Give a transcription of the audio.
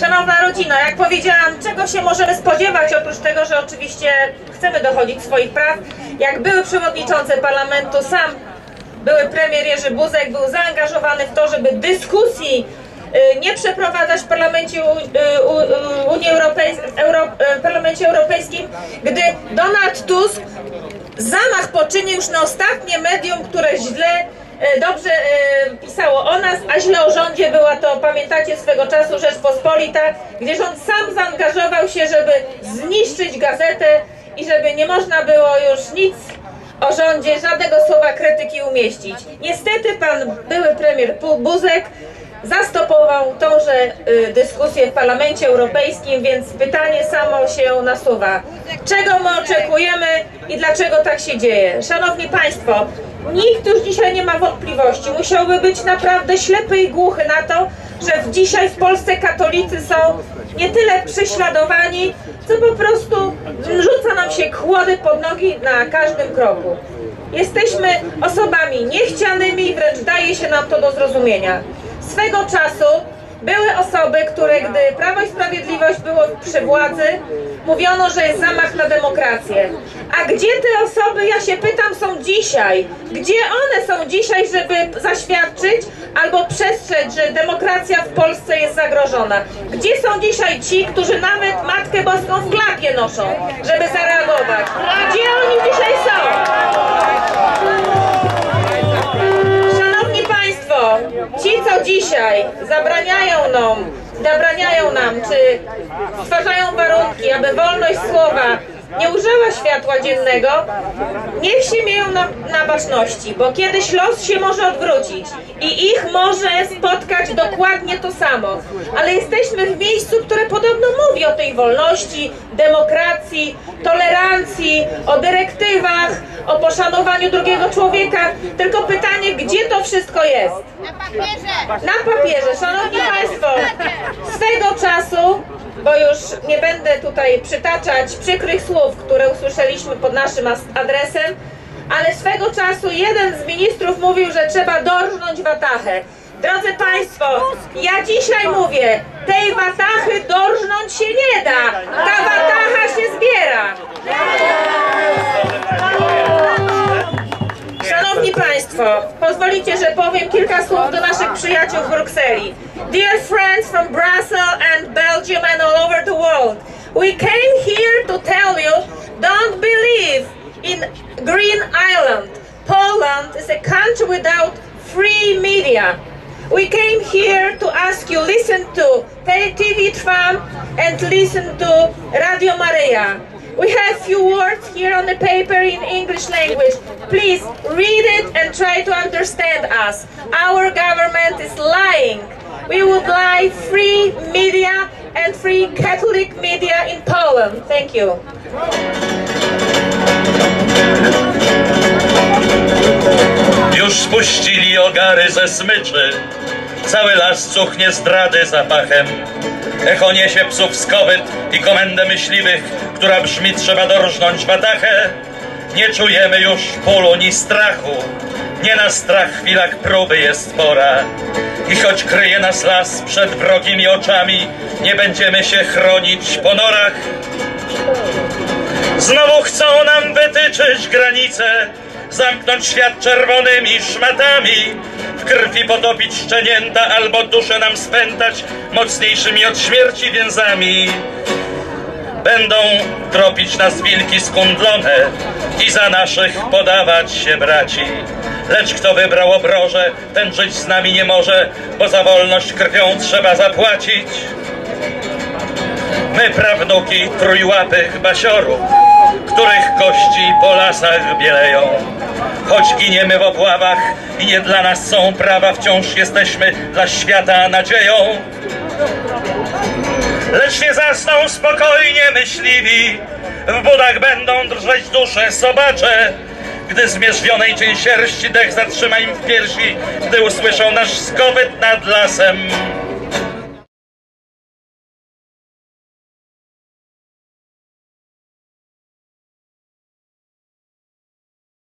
Szanowna rodzina, jak powiedziałam, czego się możemy spodziewać, oprócz tego, że oczywiście chcemy dochodzić swoich praw. Jak były przewodniczący parlamentu, sam były premier Jerzy Buzek był zaangażowany w to, żeby dyskusji y, nie przeprowadzać w parlamencie, y, y, Unii Europejskiej, Euro, parlamencie Europejskim, gdy Donald Tusk zamach poczynił już na ostatnie medium, które źle, dobrze e, pisało o nas, a źle o rządzie była to, pamiętacie swego czasu Rzeczpospolita, gdzież on sam zaangażował się, żeby zniszczyć gazetę i żeby nie można było już nic o rządzie, żadnego słowa krytyki umieścić. Niestety pan były premier Buzek zastopował tąże y, dyskusję w Parlamencie Europejskim, więc pytanie samo się nasuwa. Czego my oczekujemy i dlaczego tak się dzieje? Szanowni Państwo, nikt już dzisiaj nie ma wątpliwości. Musiałby być naprawdę ślepy i głuchy na to, że dzisiaj w Polsce katolicy są nie tyle prześladowani, co po prostu rzuca nam się kłody pod nogi na każdym kroku. Jesteśmy osobami niechcianymi, wręcz daje się nam to do zrozumienia. Swego czasu były osoby, które gdy Prawo i Sprawiedliwość było przy władzy, mówiono, że jest zamach na demokrację. A gdzie te osoby, ja się pytam, są dzisiaj? Gdzie one są dzisiaj, żeby zaświadczyć albo przestrzec, że demokracja w Polsce jest zagrożona? Gdzie są dzisiaj ci, którzy nawet Matkę Boską w klapie noszą, żeby zareagować? Gdzie oni dzisiaj są? Dzisiaj zabraniają nam, zabraniają nam, czy stwarzają warunki, aby wolność słowa nie użyła światła dziennego, niech się mieją na, na baczności, bo kiedyś los się może odwrócić i ich może spotkać dokładnie to samo. Ale jesteśmy w miejscu, które podobno mówi o tej wolności, demokracji, tolerancji, o dyrektywach, o poszanowaniu drugiego człowieka. Tylko pytanie, gdzie to wszystko jest? Na papierze! Na papierze, szanowni państwo, swego czasu, bo już nie będę tutaj przytaczać przykrych słów, które usłyszeliśmy pod naszym as- adresem, ale swego czasu jeden z ministrów mówił, że trzeba dorżnąć watachę. Drodzy Państwo, ja dzisiaj mówię, tej watachy dorżnąć się nie da. Ta watacha się zbiera. Szanowni Państwo, pozwolicie, że powiem kilka słów do naszych przyjaciół w Brukseli. Dear friends from Brussels and Belgium and all over the world, we came here to tell you don't believe in Green Island. Poland is a country without free media. We came here to ask you listen to TV Trump and listen to Radio Maria. We have few words here on the paper in English language. Please read it and try to understand us. Our government is lying. We would like free media and free Catholic media in Poland. Thank you. Już spuścili ogary ze smyczy, cały las cuchnie zdrady zapachem. Echo niesie psów skowyt i komendę myśliwych, która brzmi trzeba dorżnąć watachę. Nie czujemy już bólu ni strachu, nie na strach w chwilach próby jest pora. I choć kryje nas las przed wrogimi oczami, nie będziemy się chronić po norach. Znowu chcą nam wytyczyć granice, zamknąć świat czerwonymi szmatami, w krwi potopić szczenięta albo duszę nam spętać mocniejszymi od śmierci więzami. Będą tropić nas wilki skundlone i za naszych podawać się braci. Lecz kto wybrał obroże, ten żyć z nami nie może, bo za wolność krwią trzeba zapłacić. My prawnuki trójłapych basiorów, których kości po lasach bieleją. Choć giniemy w obławach i nie dla nas są prawa, wciąż jesteśmy dla świata nadzieją. Lecz nie zasną spokojnie myśliwi, w budach będą drżeć dusze sobacze, gdy zmierzwionej cień sierści dech zatrzyma im w piersi, gdy usłyszą nasz skowyt nad lasem.